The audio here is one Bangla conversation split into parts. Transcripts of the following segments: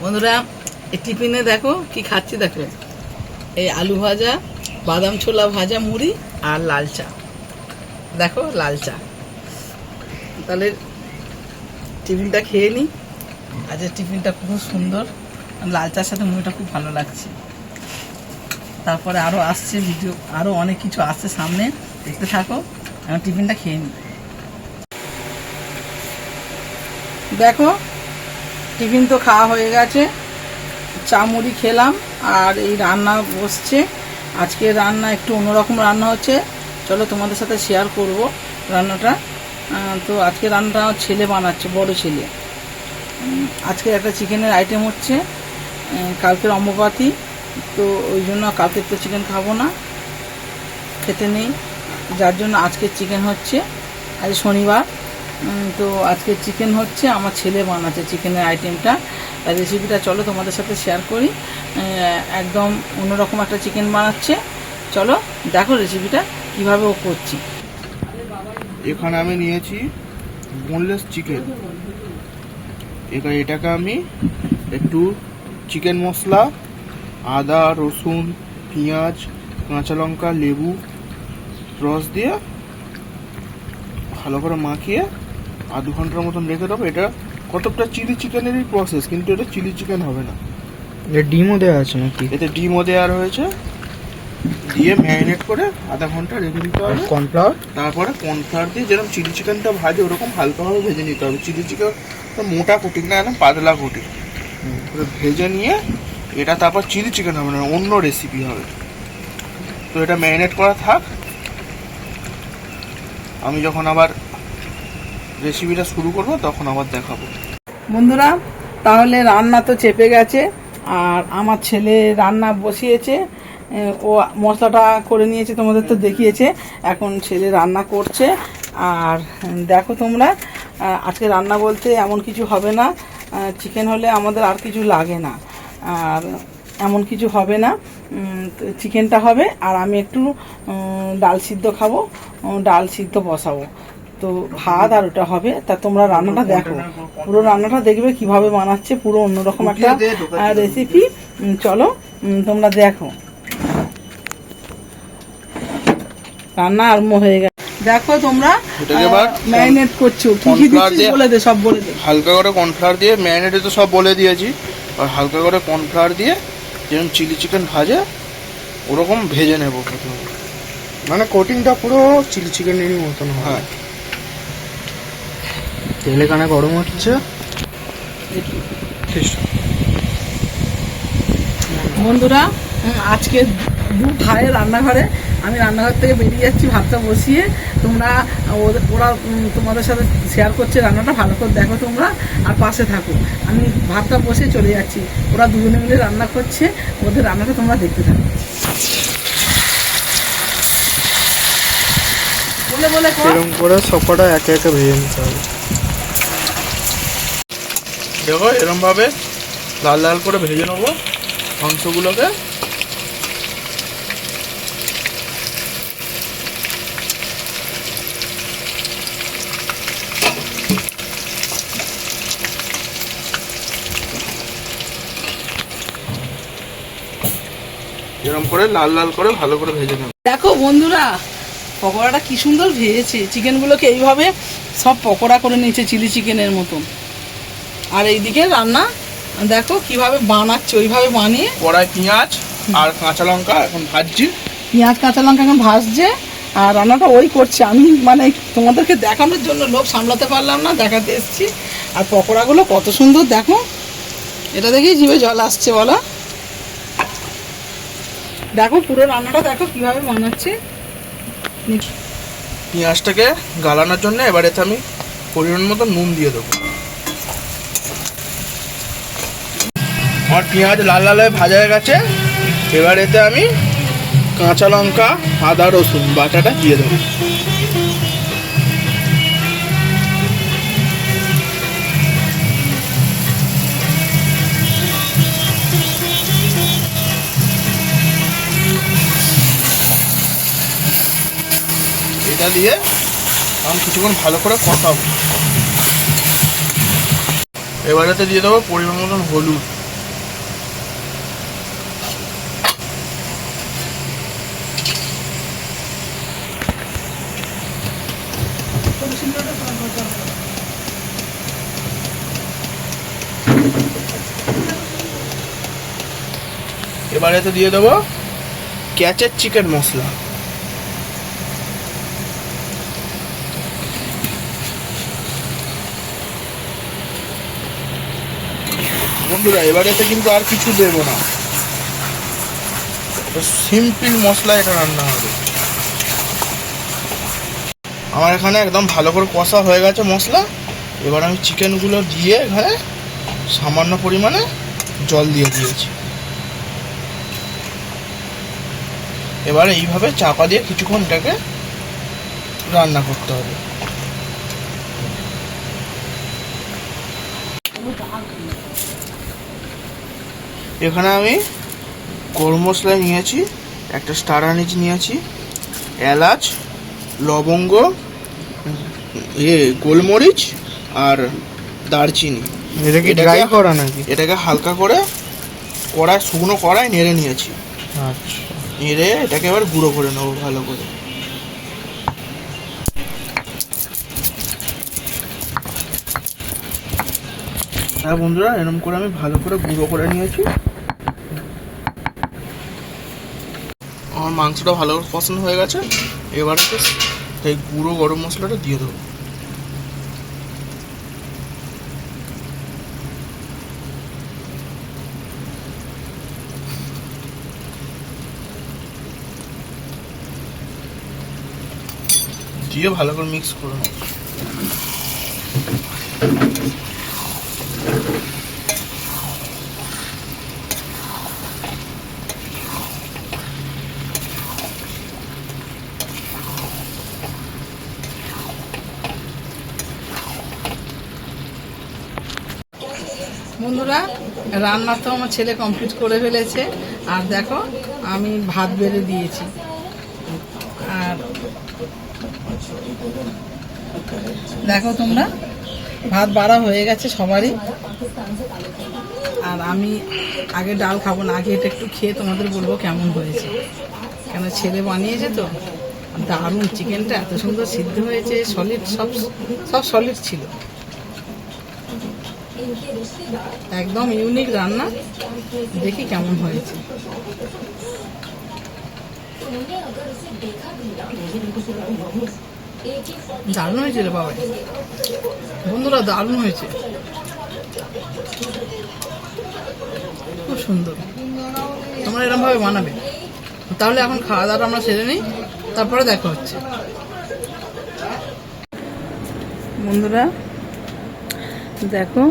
বন্ধুরা, এই টিফিনে দেখো কি খাচ্ছি দেখো। এই আলু ভাজা, বাদাম ছোলা ভাজা, মুড়ি আর লাল চা। দেখো, লাল চা। তাহলে টিফিনটা খেয়ে নিই আজকের টিফিনটা খুব সুন্দর। লাল চার সাথে মুড়িটা খুব ভালো লাগছে। তারপরে আরও আসছে ভিডিও আরও অনেক কিছু আসছে সামনে। দেখতে থাকো, আমি টিফিনটা খেয়ে নিই দেখো টিফিন তো খাওয়া হয়ে গেছে। চা মুড়ি খেলাম আর এই রান্না বসছে। আজকে রান্না একটু অন্যরকম রান্না হচ্ছে। চলো তোমাদের সাথে শেয়ার করব রান্নাটা। তো আজকে রান্নাটা আমার ছেলে বানাচ্ছে, বড় ছেলে। আজকে একটা চিকেনের আইটেম হচ্ছে কালকের অম্বপাতি তো ওই জন্য কালকে তো চিকেন খাব না, খেতে নেই। যার জন্য আজকে চিকেন হচ্ছে, আজ শনিবার। তো আজকে চিকেন হচ্ছে, আমার ছেলে বানাচ্ছে চিকেনের আইটেমটা রেসিপিটা চলো তোমাদের সাথে শেয়ার করি। একদম অন্যরকম একটা চিকেন বানাচ্ছে। চলো দেখো রেসিপিটা কীভাবে ও করছি। এখানে আমি নিয়েছি বোনলেস চিকেন এবার এটাকে আমি একটু চিকেন মশলা, আদা, রসুন, পেঁয়াজ, কাঁচা লঙ্কা, লেবু, রস দিয়ে ভালো করে মাখিয়ে আধ ঘণ্টার মতন রেখে দেবো। এটা কতটা চিলি চিকেনেরই প্রসেস কিন্তু এটা চিলি চিকেন হবে না। এটা ডিমও দেওয়া আছে নাকি? এতে ডিমও দেওয়া রয়েছে দিয়ে ম্যারিনেট করে আধা ঘণ্টা রেখে দিতে হবে। কর্নফ্লাওয়ার তারপরে কর্নফ্লাওয়ার দিয়ে যেরকম চিলি চিকেনটা ভাজে ওরকম হালকাভাবে ভেজে নিতে হবে। চিলি চিকেন মোটা কুটি না একদম পাতলা কুটি ভেজে নিয়ে এটা তারপর চিলি চিকেন হবে না অন্য রেসিপি হবে। তো এটা ম্যারিনেট করা থাক। আমি যখন আবার রেসিপিটা শুরু করব, তখন আবার দেখাবো। বন্ধুরা, তাহলে রান্না তো চেপে গেছে, আর আমার ছেলে রান্না বসিয়েছে, ও মশলাটা করে নিয়েছে, তোমাদের তো দেখিয়েছে, এখন ছেলে রান্না করছে, আর দেখো তোমরা আজকে রান্না বলতে এমন কিছু হবে না চিকেন হলে আমাদের আর কিছু লাগে না, আর এমন কিছু হবে না চিকেনটা হবে, আর আমি একটু ডাল সিদ্ধ খাব ডাল সিদ্ধ বসাবো। তো ভাত আর ওটা হবে। তা তোমরা রান্নাটা দেখো। পুরো রান্নাটা দেখবে কীভাবে বানাচ্ছে পুরো অন্যরকম একটা রেসিপি চলো তোমরা দেখো। রান্না আরম্ভ হয়ে গেছে। দেখো তোমরা এবার ম্যারিনেট করছ। কি কি দিয়ে- বলে দে সব বলে দে। হালকা করে কর্নফ্লাওয়ার দিয়ে ম্যারিনেটে তো সব বলে দিয়েছি। আর হালকা করে কর্নফ্লাওয়ার দিয়ে যেরকম চিলি চিকেন ভাজে ওরকম ভেজে নেব প্রথমে। মানে কোটিংটা পুরো চিলি চিকেনেরই মতন হ্যাঁ। তেল এখানে গরম হচ্ছে। বন্ধুরা আজকে দু ভাইয়ের রান্নাঘরে আমি রান্নাঘর থেকে বেরিয়ে যাচ্ছি ভাতটা বসিয়ে। তোমরা ওরা তোমাদের সাথে শেয়ার করছে রান্নাটা ভালো করে দেখো তোমরা আর পাশে থাকো। আমি ভাতটা বসে চলে যাচ্ছি। ওরা দুজনে মিলে রান্না করছে ওদের রান্নাটা তোমরা দেখতে থাকো। বলে বলে করে সবকটা একে একে ভেজে নিতে হবে। দেখো, এরমভাবে লাল লাল করে ভেজে নেব মাংসগুলোকে। এরকম করে লাল লাল করে ভালো করে ভেজে নেব। দেখো বন্ধুরা, পকোড়াটা কি সুন্দর ভেজেছে। চিকেনগুলোকে এইভাবে সব পকোড়া করে নিয়েছে চিলি চিকেনের মতন। আর এইদিকে রান্না দেখো কীভাবে বানাচ্ছে ওইভাবে বানিয়ে। কড়াই পেঁয়াজ আর কাঁচা লঙ্কা এখন ভাজছি। পেঁয়াজ কাঁচা লঙ্কা এখন ভাজছে আর রান্নাটা ওই করছে। আমি মানে তোমাদেরকে দেখানোর জন্য লোক সামলাতে পারলাম না দেখাতে এসেছি। আর পকোড়াগুলো কত সুন্দর দেখো। এটা দেখেই জিভে জল আসছে বলো। দেখো পুরো রান্নাটা দেখো কীভাবে বানাচ্ছে। পেঁয়াজটাকে গালানোর জন্য এবার এতে আমি পরিমাণ মতো নুন দিয়ে দেবো। আমার পেঁয়াজ লাল লাল হয়ে ভাজা হয়ে গেছে। এবার এতে আমি কাঁচা লঙ্কা, আদা, রসুন বাটাটা দিয়ে দেবো। এটা দিয়ে আমি কিছুক্ষণ ভালো করে কষাবো। এবারেতে দিয়ে দেবো পরিমাণ মতন হলুদ। এবারেতে দিয়ে দেবো ক্যাচের চিকেন মশলা। বন্ধুরা এবারেতে কিন্তু আর কিছু দেবো না। সিম্পল মশলা এটা রান্না হবে। আমার এখানে একদম ভালো করে কষা হয়ে গেছে মশলা। এবার আমি চিকেনগুলো দিয়ে এখানে সামান্য পরিমাণে জল দিয়ে দিয়েছি। এবার এইভাবে চাপা দিয়ে কিছুক্ষণ এটাকে রান্না করতে হবে। এখানে আমি গরম মশলা নিয়েছি, একটা স্টার আনিচ নিয়েছি, এলাচ, লবঙ্গ এ গোলমরিচ আর দারচিনি। এটাকে- ড্রাই করা নাকি? এটাকে হালকা করে কড়াই শুকনো কড়াই নেড়ে নিয়েছি। আচ্ছা। নেড়ে এটাকে এবার গুঁড়ো করে নেব ভালো করে। হ্যাঁ বন্ধুরা এরকম করে আমি ভালো করে গুঁড়ো করে নিয়েছি। আমার মাংসটা ভালো করে পছন্দ হয়ে গেছে। এবার এই গুঁড়ো গরম মশলাটা দিয়ে দেবো। দিয়ে ভালো করে মিক্স করে নেব বন্ধুরা রান্না তো আমার ছেলে কমপ্লিট করে ফেলেছে। আর দেখো, আমি ভাত বেড়ে দিয়েছি। আর দেখো তোমরা, ভাত বাড়া হয়ে গেছে সবারই। আর আমি আগে ডাল খাব না, আগে এটা একটু খেয়ে তোমাদের বলব কেমন হয়েছে। কেন ছেলে বানিয়েছে তো, দারুণ চিকেনটা এত সুন্দর সিদ্ধ হয়েছে সলিড সব সব সলিড ছিল। একদম ইউনিক রান্না। দেখি কেমন হয়েছে। দারুণ হয়েছে রে বাবা বন্ধুরা, দারুণ হয়েছে। খুব সুন্দর। তোমরা এরকম ভাবে বানাবে। তাহলে এখন খাওয়া দাওয়াটা আমরা সেরে নিই, তারপরে দেখা হচ্ছে। বন্ধুরা, দেখো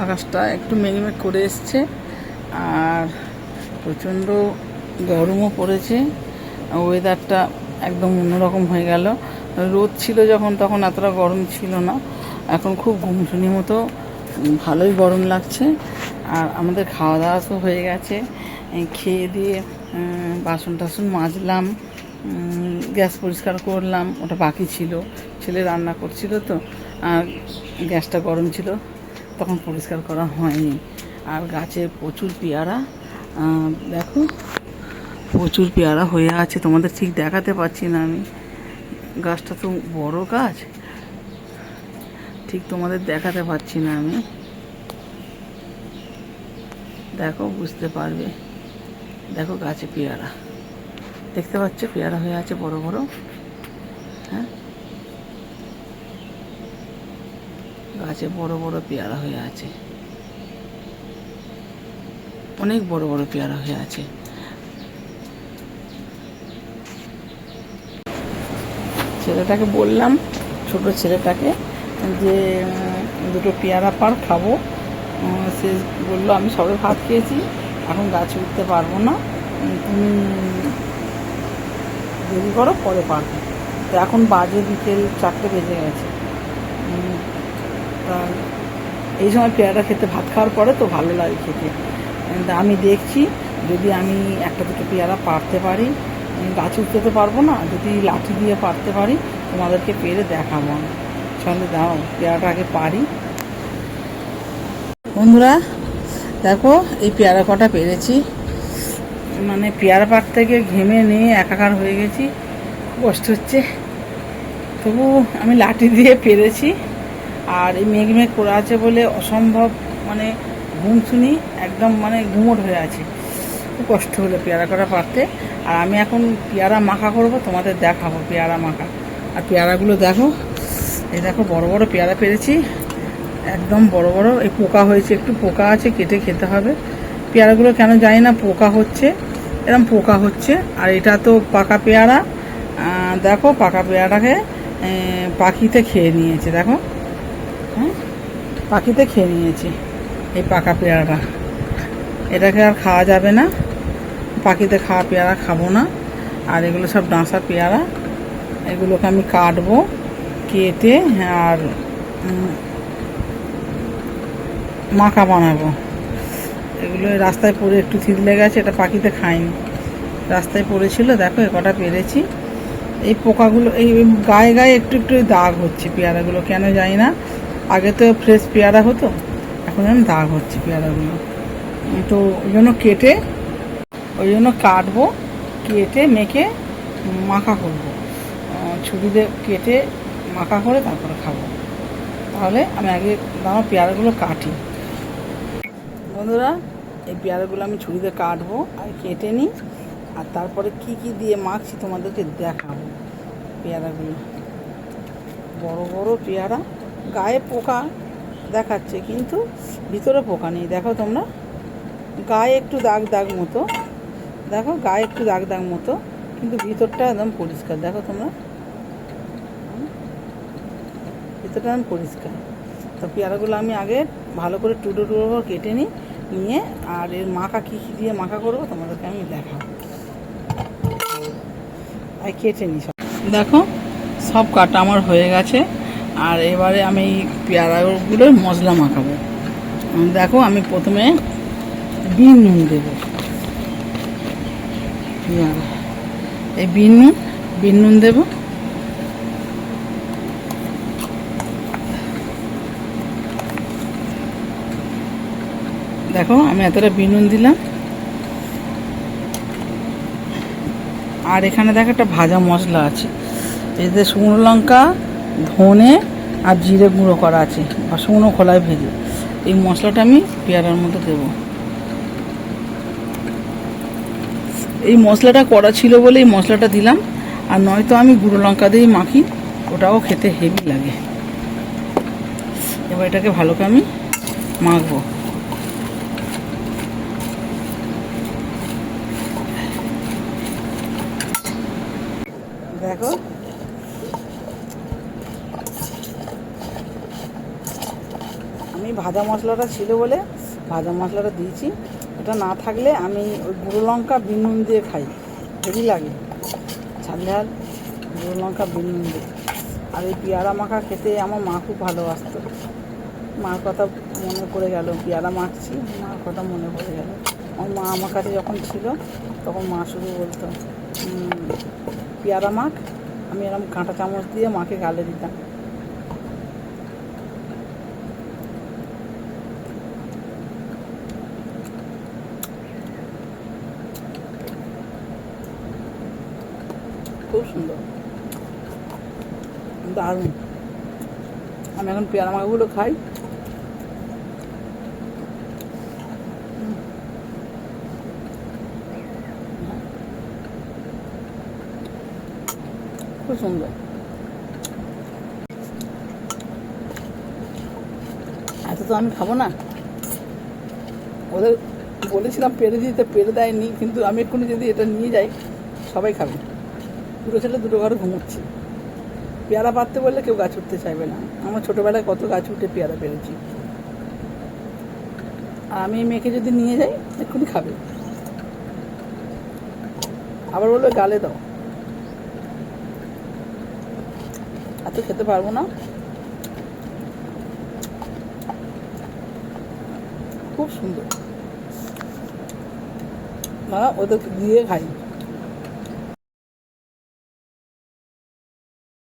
আকাশটা একটু মেঘমেঘ করে এসছে আর প্রচণ্ড গরমও পড়েছে। ওয়েদারটা একদম অন্যরকম হয়ে গেল। রোদ ছিল যখন, তখন এতটা গরম ছিল না। এখন খুব ঘুমসুনি মতো ভালোই গরম লাগছে। আর আমাদের খাওয়া দাওয়া তো হয়ে গেছে। খেয়ে দিয়ে বাসন টাসন মাজলাম গ্যাস পরিষ্কার করলাম। ওটা বাকি ছিল। ছেলে রান্না করছিল তো, আর গ্যাসটা গরম ছিল। তখন পরিষ্কার করা হয়নি। আর গাছে প্রচুর পেয়ারা দেখো, প্রচুর পেয়ারা হয়ে আছে, তোমাদের ঠিক দেখাতে পারছি না আমি। গাছটা তো বড় গাছ, ঠিক তোমাদের দেখাতে পারছি না আমি। দেখো, বুঝতে পারবে। দেখো গাছে পেয়ারা। দেখতে পাচ্ছ, পেয়ারা হয়ে আছে বড় বড় হ্যাঁ? গাছে বড় বড় পেয়ারা হয়ে আছে। অনেক বড় বড় পেয়ারা হয়ে আছে। ছেলেটাকে বললাম, ছোট ছেলেটাকে, যে দুটো পেয়ারা পার খাব। সে বলল, আমি সবে ভাত খেয়েছি, এখন গাছে উঠতে পারব না। তুমি দেরি করো, পরে পারবে। তো এখন বাজে বিকেল চারটে বেজে গেছে। তা এই সময় পেয়ারা খেতে ভাত খাওয়ার পরে তো ভালো লাগে খেতে। আমি দেখছি যদি আমি একটা দুটো পেয়ারা পারতে পারি গাছ উঠতে পারব না, যদি লাঠি দিয়ে পারতে পারি, তোমাদেরকে পেরে দেখাবো সঙ্গে দাও, পেয়ারাটা আগে পারি। বন্ধুরা, দেখো, এই পেয়ারা কটা পেরেছি। মানে পেয়ারা পাট থেকে ঘেমে নিয়ে একাকার হয়ে গেছি কষ্ট হচ্ছে। তবু আমি লাঠি দিয়ে পেরেছি। আর এই মেঘ মেঘ করে আছে বলে অসম্ভব মানে ঘুম শুনি একদম মানে ঘুমট হয়ে আছে। খুব কষ্ট হলো পেয়ারা করা পারতে। আর আমি এখন পেয়ারা মাখা করব, তোমাদের দেখাবো পেয়ারা মাখা। আর পেয়ারাগুলো দেখো, এই দেখো বড় বড় পেয়ারা পেরেছি। একদম বড় বড়, এই পোকা হয়েছে, একটু পোকা আছে, কেটে খেতে হবে। পেয়ারাগুলো কেন জানি না, পোকা হচ্ছে এরকম পোকা হচ্ছে। আর এটা তো পাকা পেয়ারা। দেখো পাকা পেয়ারাকে পাখিতে খেয়ে নিয়েছে, দেখো। হ্যাঁ? পাখিতে খেয়ে নিয়েছে এই পাকা পেয়ারাটা। এটাকে আর খাওয়া যাবে না। পাখিতে খাওয়া পেয়ারা খাব না। আর এগুলো সব ডাঁসা পেয়ারা। এগুলোকে আমি কাটবো, কেটে আর মাখা বানাবো। এগুলো রাস্তায় পড়ে একটু থিতলে গেছে, এটা পাখিতে খায়নি রাস্তায় পড়েছিল, দেখো, এ কটা পেরেছি। এই পোকাগুলো এই এই গায়ে গায়ে একটু একটু দাগ হচ্ছে পেয়ারাগুলো, কেন জানি না। আগে তো ফ্রেশ পেয়ারা হতো এখন যেন দাগ হচ্ছে পেয়ারাগুলো। তো ওই জন্য কেটে ওই জন্য কাটবো কেটে মেখে মাখা করব। আহ, ছুরি দিয়ে কেটে মাখা করে তারপরে খাব। তাহলে আমি আগে আমার পেয়ারাগুলো কাটি। বন্ধুরা এই পেয়ারাগুলো আমি ছুরিতে কাটবো আর কেটে নিই। আর তারপরে কি কি দিয়ে মাখছি তোমাদেরকে দেখাবো পেয়ারাগুলো। বড় বড় পেয়ারা। গায়ে পোকা দেখাচ্ছে, কিন্তু ভিতরে পোকা নেই। দেখো তোমরা, গায়ে একটু দাগ দাগ মতো, দেখো গায়ে একটু দাগ দাগ মতো, কিন্তু ভিতরটা একদম পরিষ্কার। দেখো তোমরা, ভিতরটা একদম পরিষ্কার। তো পেয়ারাগুলো আমি আগে ভালো করে টুডো টুডো করে কেটে নিই, নিয়ে আর এর মাখা কী কী দিয়ে মাখা করব তোমাদেরকে আমি দেখাবো। আর কেটে নিই সব। দেখো, সব কাটা আমার হয়ে গেছে। আর এবারে আমি এই পেয়ারাগুলোর মশলা মাখাবো। দেখো, আমি প্রথমে বিন নুন দেবো। এই বিন নুন বিন নুন দেবো। দেখো, আমি এতটা বিনুন দিলাম। আর এখানে দেখো একটা ভাজা মশলা আছে। এতে শুকনো লঙ্কা ধনে আর জিরে গুঁড়ো করা আছে। বা শুকনো খোলায় ভেজে। এই মশলাটা আমি পেয়ারার মধ্যে দেবো। এই মশলাটা করা ছিল বলে এই মশলাটা দিলাম। আর নয়তো আমি গুঁড়ো লঙ্কা দিয়েই মাখি। ওটাও খেতে হেভি লাগে। এবার এটাকে ভালো করে আমি মাখবো। দেখো আমি ভাজা মশলাটা ছিল বলে ভাজা মশলাটা দিয়েছি। এটা না থাকলে আমি ওই গুঁড়ো লঙ্কা, বিনুন দিয়ে খাই। হেভি লাগে। ঝাল গুঁড়ো লঙ্কা, বিনুন দিয়ে। আর এই পেয়ারা মাখা খেতে আমার মা খুব ভালোবাসতো। মার কথা মনে পড়ে গেল, পেয়ারা মাখছি, মার কথা মনে পড়ে গেল। আমার মা আমার কাছে যখন ছিল, তখন মা শুধু বলতো পেয়ারা মাখ, আমি এরকম কাঁটা চামচ দিয়ে মাকে গালে দিতাম খুব সুন্দর দারুণ আমি এখন পেয়ারা মাখাগুলো খাই। খুব সুন্দর। এত তো আমি খাব না। ওদের বলেছিলাম পেরে দিতে, পেরে দেয়নি, কিন্তু আমি এক্ষুনি যদি এটা নিয়ে যাই, সবাই খাবে। দুটো ছেলে দুটো ঘরে ঘুমোচ্ছে। পেয়ারা পারতে বললে কেউ গাছ উঠতে চাইবে না। আমার ছোটোবেলায় কত গাছ উঠে পেয়ারা পেরেছি। আর আমি মেয়েকে যদি নিয়ে যাই, এক্ষুনি খাবে। আবার বলবে, গালে দাও। এত খেতে পারব না। খুব সুন্দর। না ওদের দিয়ে খাই।